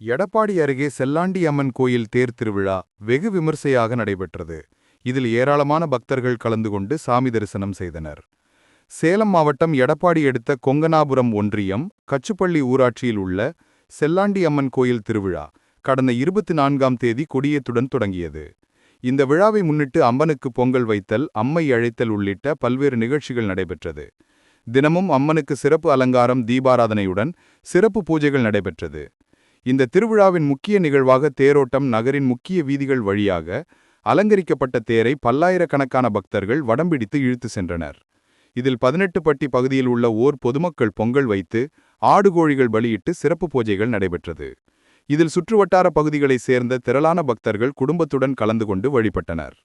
எடப்பாடி அருகே செல்லாண்டி அம்மன் கோயில் தேர் திருவிழா வெகு விமர்சையாக நடைபெற்றது. இதில் ஏராளமான பக்தர்கள் கலந்து கொண்டு சாமி தரிசனம் செய்தனர். சேலம் மாவட்டம் எடப்பாடி எடுத்த கொங்கனாபுரம் ஒன்றியம் கச்சுப்பள்ளி ஊராட்சியில் உள்ள செல்லாண்டி அம்மன் கோயில் திருவிழா கடந்த இருபத்தி நான்காம் தேதி கொடியத்துடன் தொடங்கியது. இந்த விழாவை முன்னிட்டு அம்மனுக்கு பொங்கல் வைத்தல் அம்மை அழைத்தல் உள்ளிட்ட பல்வேறு நிகழ்ச்சிகள் நடைபெற்றது. தினமும் அம்மனுக்கு சிறப்பு அலங்காரம் தீபாராதனையுடன் சிறப்பு பூஜைகள் நடைபெற்றது. இந்த திருவிழாவின் முக்கிய நிகழ்வாக தேரோட்டம் நகரின் முக்கிய வீதிகள் வழியாக அலங்கரிக்கப்பட்ட தேரை பல்லாயிரக்கணக்கான பக்தர்கள் வடம்பிடித்து இழுத்து சென்றனர். இதில் பதினெட்டு பட்டி பகுதியில் உள்ள ஓர் பொதுமக்கள் பொங்கல் வைத்து ஆடுகோழிகள் பலியிட்டு சிறப்பு பூஜைகள் நடைபெற்றது. இதில் சுற்றுவட்டார பகுதிகளைச் சேர்ந்த திரளான பக்தர்கள் குடும்பத்துடன் கலந்து கொண்டு வழிபட்டனர்.